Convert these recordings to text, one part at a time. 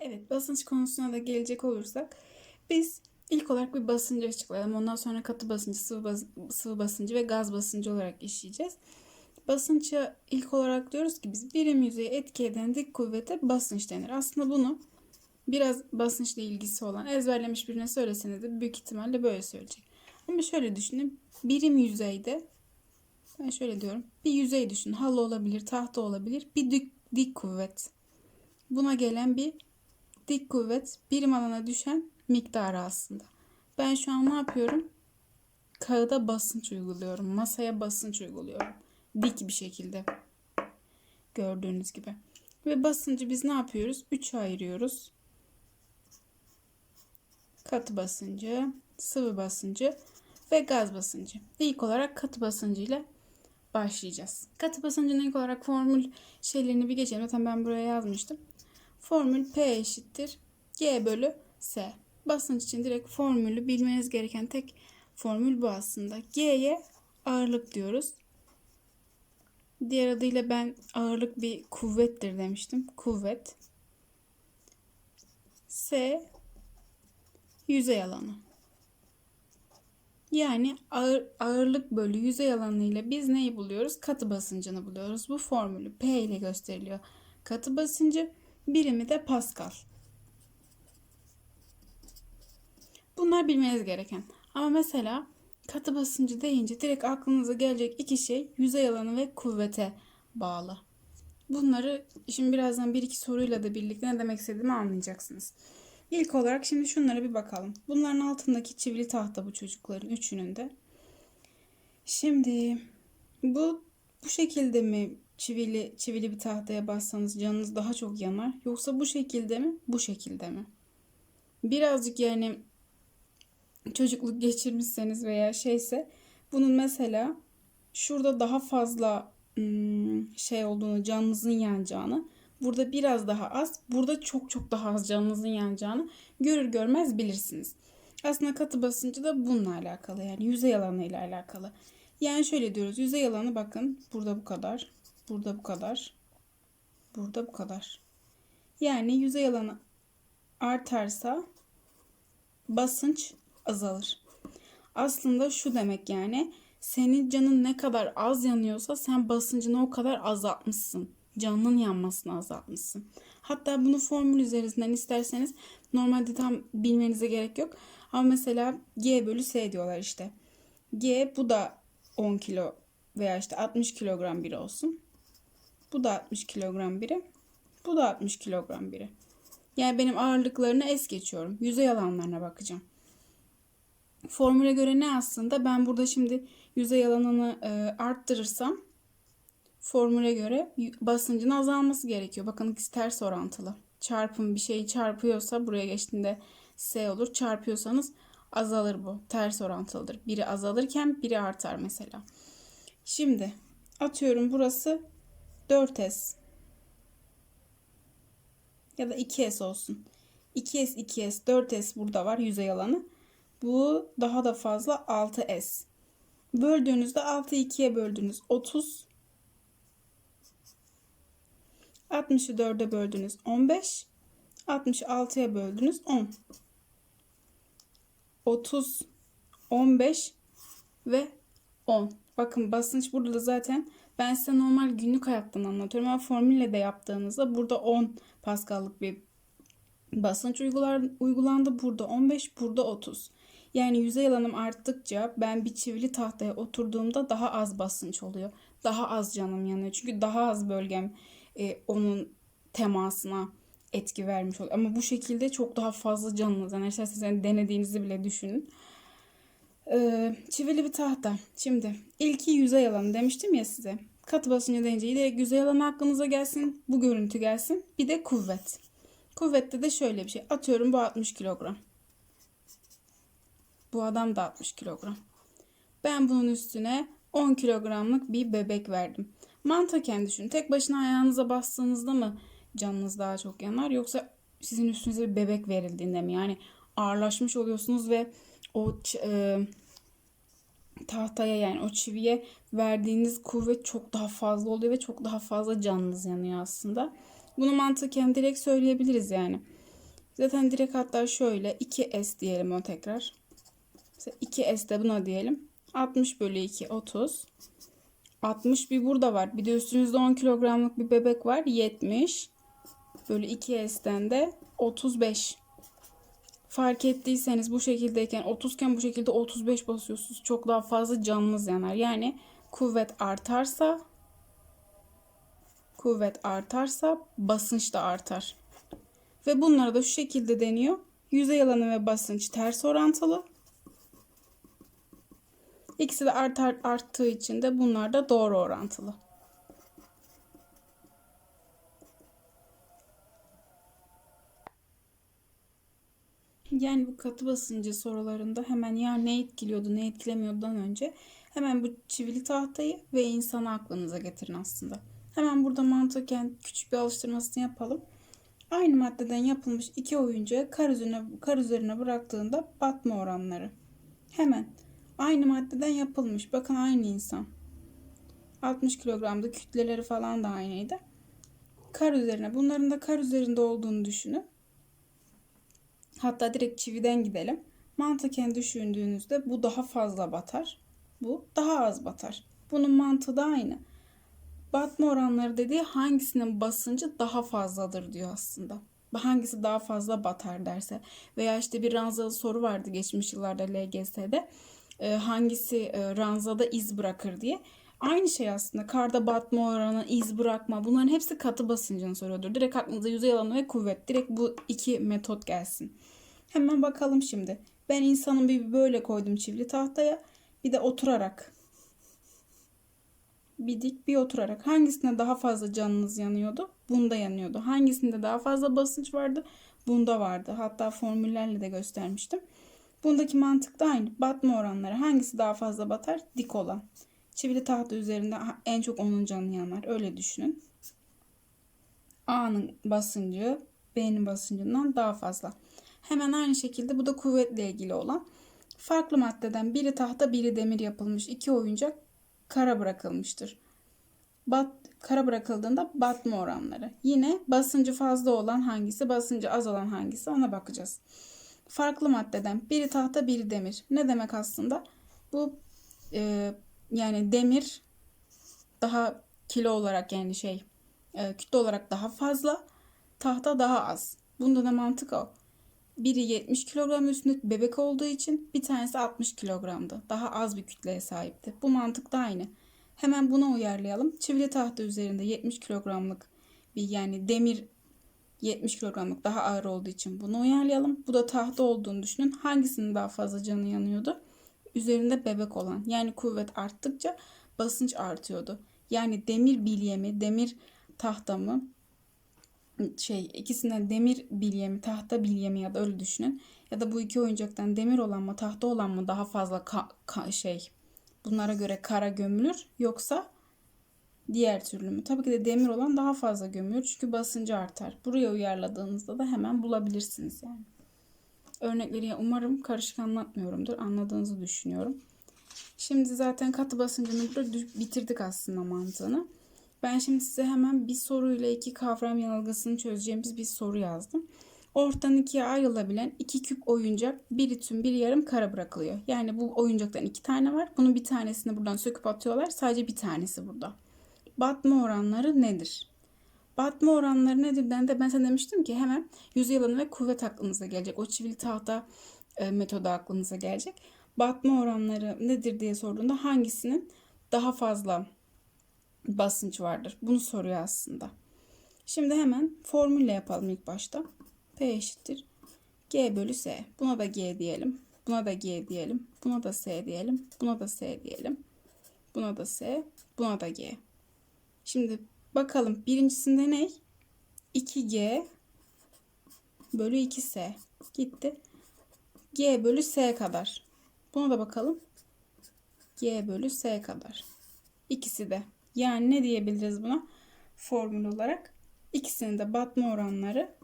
Evet, basınç konusuna da gelecek olursak biz ilk olarak bir basıncı açıklayalım. Ondan sonra katı basıncı, sıvı, bas- sıvı basıncı ve gaz basıncı olarak işleyeceğiz. Basınça ilk olarak diyoruz ki biz birim yüzeyi etki eden dik kuvvete basınç denir. Aslında bunu biraz basınçla ilgisi olan ezberlemiş birine söyleseniz de büyük ihtimalle böyle söyleyecek. Ama şöyle düşünün. Birim yüzeyde ben şöyle diyorum. Bir yüzey düşün. Halı olabilir, tahta olabilir. Bir dik, dik kuvvet. Buna gelen bir dik kuvvet birim alana düşen miktarı aslında. Ben şu an ne yapıyorum? Kağıda basınç uyguluyorum. Masaya basınç uyguluyorum. Dik bir şekilde. Gördüğünüz gibi. Ve basıncı biz ne yapıyoruz? 3'e ayırıyoruz. Katı basıncı, sıvı basıncı ve gaz basıncı. İlk olarak katı basıncıyla başlayacağız. Katı basıncının ilk olarak formül şeylerini bir geçelim. Zaten ben buraya yazmıştım. Formül P eşittir G bölü S. Basınç için direkt formülü bilmeniz gereken tek formül bu aslında. G'ye ağırlık diyoruz. Diğer adıyla ben ağırlık bir kuvvettir demiştim. Kuvvet. S yüzey alanı. Yani ağır, ağırlık bölü yüzey alanı ile biz neyi buluyoruz? Katı basıncını buluyoruz. Bu formülü P ile gösteriliyor. Katı basıncı birimi de Pascal. Bunlar bilmeniz gereken. Ama mesela katı basıncı deyince direkt aklınıza gelecek iki şey yüzey alanı ve kuvvete bağlı. Bunları şimdi birazdan bir iki soruyla da birlikte ne demek istediğimi anlayacaksınız. İlk olarak şimdi şunlara bir bakalım. Bunların altındaki çivili tahta bu çocukların üçünün de. Şimdi bu bu şekilde mi çivili çivili bir tahtaya bassanız canınız daha çok yanar yoksa bu şekilde mi bu şekilde mi? Birazcık yani çocukluk geçirmişseniz veya şeyse bunun mesela şurada daha fazla şey olduğunu canınızın yanacağını burada biraz daha az burada çok çok daha az canınızın yanacağını görür görmez bilirsiniz. Aslında katı basıncı da bununla alakalı yani yüzey alanı ile alakalı. Yani şöyle diyoruz yüzey alanı bakın burada bu kadar burada bu kadar burada bu kadar. Yani yüzey alanı artarsa basınç azalır. Aslında şu demek yani senin canın ne kadar az yanıyorsa sen basıncını o kadar azaltmışsın. Canının yanmasını azaltmışsın. Hatta bunu formül üzerinden isterseniz normalde tam bilmenize gerek yok. Ama mesela G bölü S diyorlar işte. G bu da 10 kilo veya işte 60 kilogram biri olsun. Bu da 60 kilogram biri. Bu da 60 kilogram biri. Yani benim ağırlıklarını es geçiyorum. Yüzey alanlarına bakacağım. Formüle göre ne aslında? Ben burada şimdi yüzey alanını e, arttırırsam formüle göre basıncın azalması gerekiyor. Bakın ikisi ters orantılı. Çarpım bir şeyi çarpıyorsa buraya geçtiğinde S olur. Çarpıyorsanız azalır bu. Ters orantılıdır. Biri azalırken biri artar mesela. Şimdi atıyorum burası 4S ya da 2S olsun. 2S, 2S, 4S burada var yüzey alanı. Bu daha da fazla 6S. Böldüğünüzde 6'yı 2'ye böldünüz 30. 60'ı 4'e böldünüz 15. 66'ya böldünüz 10. 30, 15 ve 10. Bakın basınç burada da zaten ben size normal günlük hayattan anlatıyorum ama formülle de yaptığınızda burada 10 Pascal'lık bir basınç uygular, uygulandı. Burada 15, burada 30. Yani yüzey alanım arttıkça ben bir çivili tahtaya oturduğumda daha az basınç oluyor. Daha az canım yanıyor. Çünkü daha az bölgem e, onun temasına etki vermiş oluyor. Ama bu şekilde çok daha fazla canınız yanar. İsterseniz yani denediğinizi bile düşünün. Ee, çivili bir tahta. Şimdi ilki yüzey alanı demiştim ya size. Katı basıncı deyince direkt yüzey alanı aklınıza gelsin. Bu görüntü gelsin. Bir de kuvvet. Kuvvette de şöyle bir şey. Atıyorum bu 60 kilogram. Bu adam da 60 kilogram. Ben bunun üstüne 10 kilogramlık bir bebek verdim. Mantıken düşünün. Tek başına ayağınıza bastığınızda mı canınız daha çok yanar yoksa sizin üstünüze bir bebek verildiğinde mi? Yani ağırlaşmış oluyorsunuz ve o e, tahtaya yani o çiviye verdiğiniz kuvvet çok daha fazla oluyor ve çok daha fazla canınız yanıyor aslında. Bunu mantıken direkt söyleyebiliriz yani. Zaten direkt hatta şöyle 2S diyelim o tekrar. Mesela 2S de buna diyelim. 60 bölü 2 30. 60 bir burada var. Bir de üstünüzde 10 kilogramlık bir bebek var. 70 bölü 2S'den de 35. Fark ettiyseniz bu şekildeyken 30 iken bu şekilde 35 basıyorsunuz. Çok daha fazla canınız yanar. Yani kuvvet artarsa kuvvet artarsa basınç da artar. Ve bunlara da şu şekilde deniyor. Yüzey alanı ve basınç ters orantılı. İkisi de artar, arttığı için de bunlar da doğru orantılı. Yani bu katı basıncı sorularında hemen ya ne etkiliyordu ne etkilemiyordudan önce hemen bu çivili tahtayı ve insanı aklınıza getirin aslında. Hemen burada mantıken küçük bir alıştırmasını yapalım. Aynı maddeden yapılmış iki oyuncağı kar üzerine, kar üzerine bıraktığında batma oranları. Hemen aynı maddeden yapılmış. Bakın aynı insan. 60 kilogramda kütleleri falan da aynıydı. Kar üzerine. Bunların da kar üzerinde olduğunu düşünün. Hatta direkt çividen gidelim. Mantıken düşündüğünüzde bu daha fazla batar. Bu daha az batar. Bunun mantığı da aynı. Batma oranları dediği hangisinin basıncı daha fazladır diyor aslında. Hangisi daha fazla batar derse. Veya işte bir ranzalı soru vardı geçmiş yıllarda LGS'de. Hangisi ranzada iz bırakır diye. Aynı şey aslında. Karda batma oranı, iz bırakma bunların hepsi katı basıncını soruyordur. Direkt aklınıza yüzey alanı ve kuvvet. Direkt bu iki metot gelsin. Hemen bakalım şimdi. Ben insanın bir böyle koydum çivili tahtaya. Bir de oturarak. Bir dik bir oturarak. Hangisinde daha fazla canınız yanıyordu? Bunda yanıyordu. Hangisinde daha fazla basınç vardı? Bunda vardı. Hatta formüllerle de göstermiştim. Bundaki mantık da aynı. Batma oranları hangisi daha fazla batar? Dik olan. Çivili tahta üzerinde en çok onun canı yanar. Öyle düşünün. A'nın basıncı B'nin basıncından daha fazla. Hemen aynı şekilde bu da kuvvetle ilgili olan. Farklı maddeden biri tahta biri demir yapılmış iki oyuncak kara bırakılmıştır. Bat, kara bırakıldığında batma oranları. Yine basıncı fazla olan hangisi, basıncı az olan hangisi ona bakacağız. Farklı maddeden biri tahta biri demir. Ne demek aslında? Bu e, yani demir daha kilo olarak yani şey e, kütle olarak daha fazla, tahta daha az. Bunda da mantık o. Biri 70 kilogram üstünde bebek olduğu için bir tanesi 60 kilogramdı. Daha az bir kütleye sahipti. Bu mantık da aynı. Hemen buna uyarlayalım. Çivili tahta üzerinde 70 kilogramlık bir yani demir 70 kilogramlık daha ağır olduğu için bunu uyarlayalım. Bu da tahta olduğunu düşünün. Hangisinin daha fazla canı yanıyordu? Üzerinde bebek olan. Yani kuvvet arttıkça basınç artıyordu. Yani demir bilyemi, demir tahta mı şey ikisinden demir bilyemi, tahta bilyemi ya da öyle düşünün. Ya da bu iki oyuncaktan demir olan mı, tahta olan mı daha fazla ka- ka- şey bunlara göre kara gömülür yoksa diğer türlü mü? Tabii ki de demir olan daha fazla gömülür çünkü basıncı artar. Buraya uyarladığınızda da hemen bulabilirsiniz yani. Örnekleri umarım karışık anlatmıyorumdur. Anladığınızı düşünüyorum. Şimdi zaten katı basıncını burada bitirdik aslında mantığını. Ben şimdi size hemen bir soruyla iki kavram yanılgısını çözeceğimiz bir soru yazdım. Ortadan ikiye ayrılabilen iki küp oyuncak biri tüm biri yarım kara bırakılıyor. Yani bu oyuncaktan iki tane var. Bunun bir tanesini buradan söküp atıyorlar. Sadece bir tanesi burada. Batma oranları nedir? Batma oranları nedir? Ben sana demiştim ki hemen yüzey alanı ve kuvvet aklınıza gelecek. O çivili tahta e, metodu aklınıza gelecek. Batma oranları nedir diye sorduğunda hangisinin daha fazla basınç vardır? Bunu soruyor aslında. Şimdi hemen formülle yapalım ilk başta. P eşittir. G bölü S. Buna da G diyelim. Buna da G diyelim. Buna da S diyelim. Buna da S diyelim. Buna da S. Buna da G. Şimdi bakalım birincisinde ne? 2G bölü 2S. Gitti. G bölü S kadar. Buna da bakalım. G bölü S kadar. İkisi de. Yani ne diyebiliriz buna? Formül olarak. İkisinin de batma oranları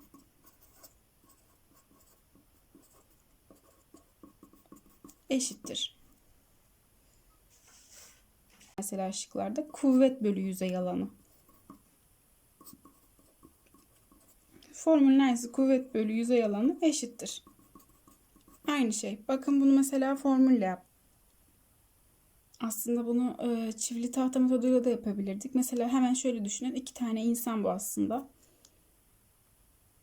eşittir. Mesela şıklarda kuvvet bölü yüzey alanı. Formülün aynısı kuvvet bölü yüzey alanı eşittir. Aynı şey. Bakın bunu mesela formülle yap. Aslında bunu e, çivili tahta metoduyla da yapabilirdik. Mesela hemen şöyle düşünün. iki tane insan bu aslında.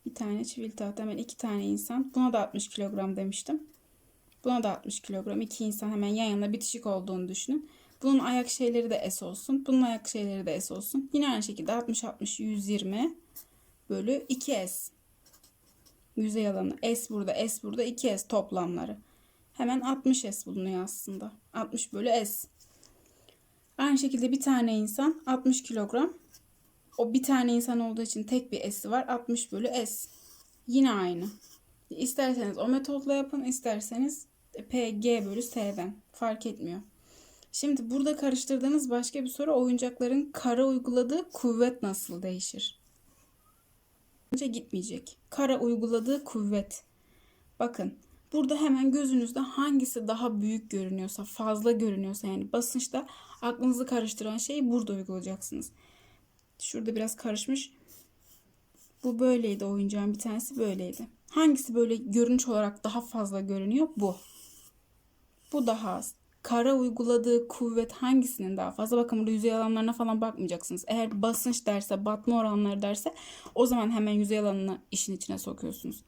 Bir tane çivili tahta hemen iki tane insan. Buna da 60 kilogram demiştim. Buna da 60 kilogram. İki insan hemen yan yana bitişik olduğunu düşünün. Bunun ayak şeyleri de S olsun. Bunun ayak şeyleri de S olsun. Yine aynı şekilde 60 60 120 bölü 2S. Yüzey alanı S burada S burada 2S toplamları. Hemen 60S bulunuyor aslında. 60 bölü S. Aynı şekilde bir tane insan 60 kilogram. O bir tane insan olduğu için tek bir S'i var. 60 bölü S. Yine aynı. İsterseniz o metodla yapın. isterseniz PG bölü S'den. Fark etmiyor. Şimdi burada karıştırdığınız başka bir soru oyuncakların kara uyguladığı kuvvet nasıl değişir? Önce gitmeyecek. Kara uyguladığı kuvvet. Bakın burada hemen gözünüzde hangisi daha büyük görünüyorsa, fazla görünüyorsa yani basınçta aklınızı karıştıran şeyi burada uygulayacaksınız. Şurada biraz karışmış. Bu böyleydi oyuncağın bir tanesi böyleydi. Hangisi böyle görünüş olarak daha fazla görünüyor? Bu. Bu daha az. Kara uyguladığı kuvvet hangisinin daha fazla? Bakın burada yüzey alanlarına falan bakmayacaksınız. Eğer basınç derse, batma oranları derse o zaman hemen yüzey alanını işin içine sokuyorsunuz.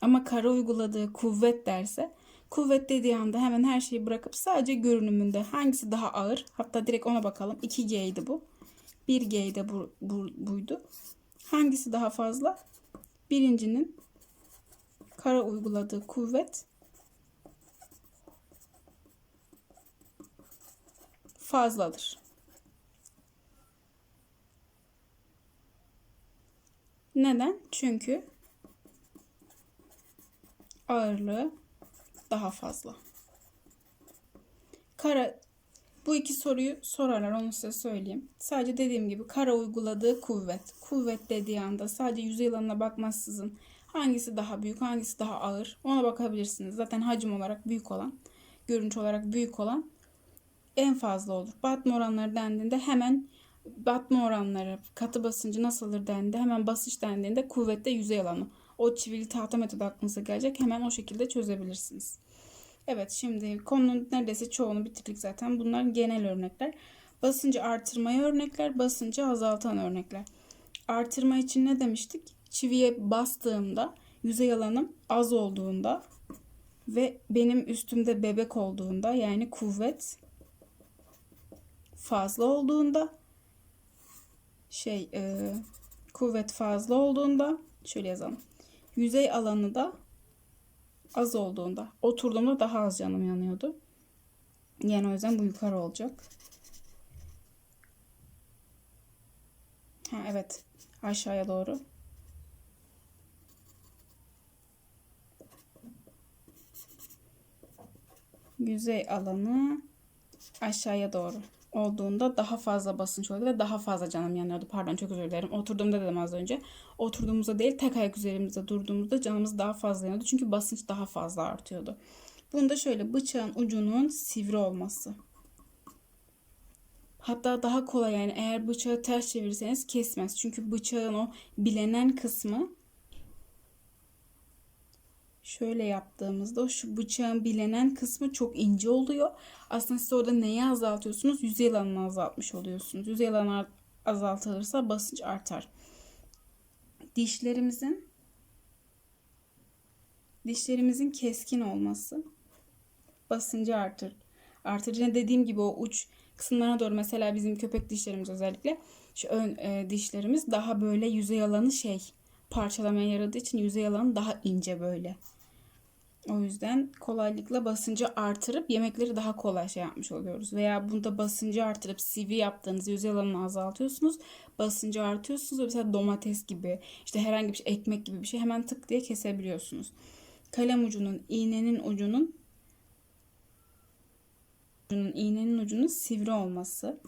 Ama kara uyguladığı kuvvet derse kuvvet dediği anda hemen her şeyi bırakıp sadece görünümünde hangisi daha ağır? Hatta direkt ona bakalım. 2G'ydi bu. 1G de bu, bu, buydu. Hangisi daha fazla? Birincinin kara uyguladığı kuvvet fazladır. Neden? Çünkü ağırlığı daha fazla. Kara bu iki soruyu sorarlar onu size söyleyeyim. Sadece dediğim gibi kara uyguladığı kuvvet. Kuvvet dediği anda sadece yüzey alanına bakmazsızın hangisi daha büyük hangisi daha ağır ona bakabilirsiniz. Zaten hacim olarak büyük olan, görünüş olarak büyük olan en fazla olur. Batma oranları dendiğinde hemen batma oranları, katı basıncı nasıldır dendiğinde hemen basınç dendiğinde kuvvette yüzey alanı. O çivili tahta metodu aklınıza gelecek. Hemen o şekilde çözebilirsiniz. Evet şimdi konunun neredeyse çoğunu bitirdik zaten. Bunlar genel örnekler. Basıncı artırmaya örnekler, basıncı azaltan örnekler. Artırma için ne demiştik? Çiviye bastığımda yüzey alanım az olduğunda ve benim üstümde bebek olduğunda yani kuvvet fazla olduğunda şey e, kuvvet fazla olduğunda şöyle yazalım. Yüzey alanı da az olduğunda oturduğumda daha az canım yanıyordu. Yani o yüzden bu yukarı olacak. Ha evet. Aşağıya doğru. Yüzey alanı aşağıya doğru olduğunda daha fazla basınç oluyordu ve daha fazla canım yanıyordu. Pardon çok özür dilerim. Oturduğumda dedim az önce. Oturduğumuzda değil tek ayak üzerimizde durduğumuzda canımız daha fazla yanıyordu. Çünkü basınç daha fazla artıyordu. Bunda şöyle bıçağın ucunun sivri olması. Hatta daha kolay yani eğer bıçağı ters çevirirseniz kesmez. Çünkü bıçağın o bilenen kısmı şöyle yaptığımızda şu bıçağın bilenen kısmı çok ince oluyor. Aslında siz orada neyi azaltıyorsunuz? Yüzey alanını azaltmış oluyorsunuz. Yüzey alanı azaltılırsa basınç artar. Dişlerimizin dişlerimizin keskin olması basıncı artır. Artırıcı dediğim gibi o uç kısımlarına doğru mesela bizim köpek dişlerimiz özellikle şu ön e, dişlerimiz daha böyle yüzey alanı şey parçalamaya yaradığı için yüzey alanı daha ince böyle. O yüzden kolaylıkla basıncı artırıp yemekleri daha kolay şey yapmış oluyoruz. Veya bunda basıncı artırıp CV yaptığınız yüzey alanını azaltıyorsunuz. Basıncı artıyorsunuz. Mesela domates gibi işte herhangi bir şey ekmek gibi bir şey hemen tık diye kesebiliyorsunuz. Kalem ucunun iğnenin ucunun ucunun iğnenin ucunun sivri olması.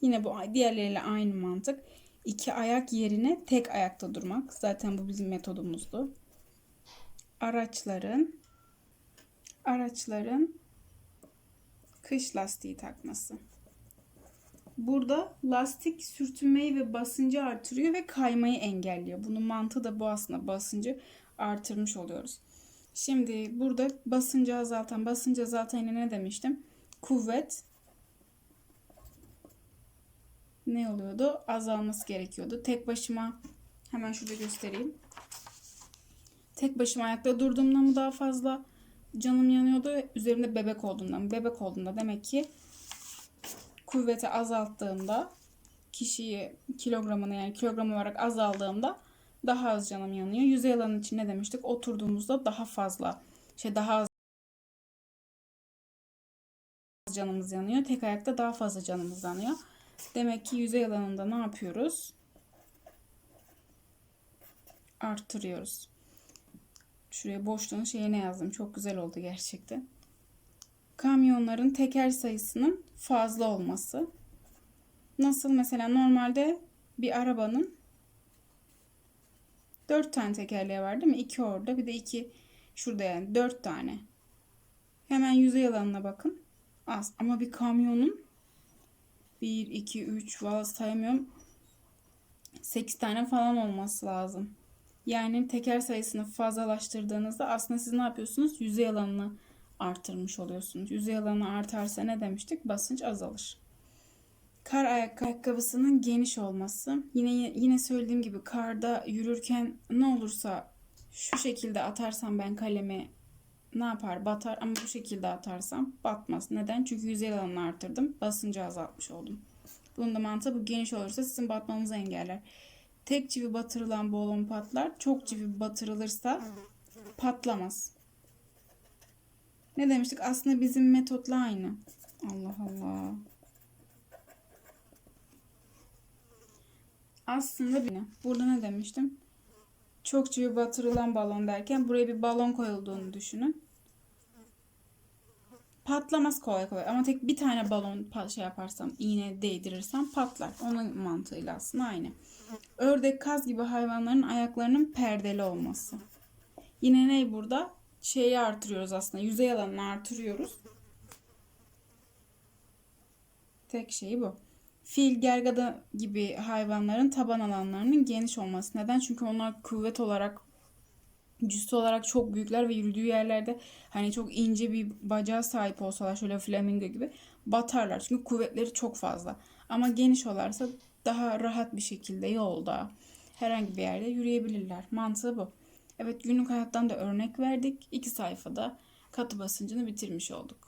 Yine bu diğerleriyle aynı mantık. İki ayak yerine tek ayakta durmak. Zaten bu bizim metodumuzdu. Araçların araçların kış lastiği takması. Burada lastik sürtünmeyi ve basıncı artırıyor ve kaymayı engelliyor. Bunun mantığı da bu aslında basıncı artırmış oluyoruz. Şimdi burada basıncı azaltan, basıncı azaltan yine ne demiştim? Kuvvet ne oluyordu? Azalması gerekiyordu. Tek başıma hemen şurada göstereyim. Tek başıma ayakta durduğumda mı daha fazla canım yanıyordu? Üzerimde bebek olduğunda mı? Bebek olduğunda demek ki kuvveti azalttığımda kişiyi kilogramını yani kilogram olarak azaldığımda daha az canım yanıyor. Yüzey alanı için ne demiştik? Oturduğumuzda daha fazla şey daha az canımız yanıyor. Tek ayakta daha fazla canımız yanıyor. Demek ki yüzey alanında ne yapıyoruz? Arttırıyoruz. Şuraya boşluğun şeyine yazdım. Çok güzel oldu gerçekten. Kamyonların teker sayısının fazla olması. Nasıl mesela normalde bir arabanın 4 tane tekerleği var değil mi? 2 orada bir de 2 şurada yani 4 tane. Hemen yüzey alanına bakın. Az ama bir kamyonun 1, 2, 3 valla sayamıyorum. 8 tane falan olması lazım. Yani teker sayısını fazlalaştırdığınızda aslında siz ne yapıyorsunuz? Yüzey alanını artırmış oluyorsunuz. Yüzey alanı artarsa ne demiştik? Basınç azalır. Kar ayak ayakkabısının geniş olması. Yine yine söylediğim gibi karda yürürken ne olursa şu şekilde atarsam ben kalemi ne yapar? Batar ama bu şekilde atarsam batmaz. Neden? Çünkü yüzey alanını artırdım. Basıncı azaltmış oldum. Bunun da mantığı bu geniş olursa sizin batmanızı engeller. Tek çivi batırılan balon patlar. Çok çivi batırılırsa patlamaz. Ne demiştik? Aslında bizim metotla aynı. Allah Allah. Aslında bir Burada ne demiştim? Çok çivi batırılan balon derken buraya bir balon koyulduğunu düşünün. Patlamaz kolay kolay ama tek bir tane balon şey yaparsam, iğne değdirirsem patlar. Onun mantığıyla aslında aynı. Ördek, kaz gibi hayvanların ayaklarının perdeli olması. Yine ne burada? Şeyi artırıyoruz aslında. Yüzey alanını artırıyoruz. Tek şey bu. Fil, gergada gibi hayvanların taban alanlarının geniş olması. Neden? Çünkü onlar kuvvet olarak cüssü olarak çok büyükler ve yürüdüğü yerlerde hani çok ince bir bacağa sahip olsalar şöyle flamingo gibi batarlar. Çünkü kuvvetleri çok fazla. Ama geniş olarsa daha rahat bir şekilde yolda herhangi bir yerde yürüyebilirler. Mantığı bu. Evet günlük hayattan da örnek verdik. İki sayfada katı basıncını bitirmiş olduk.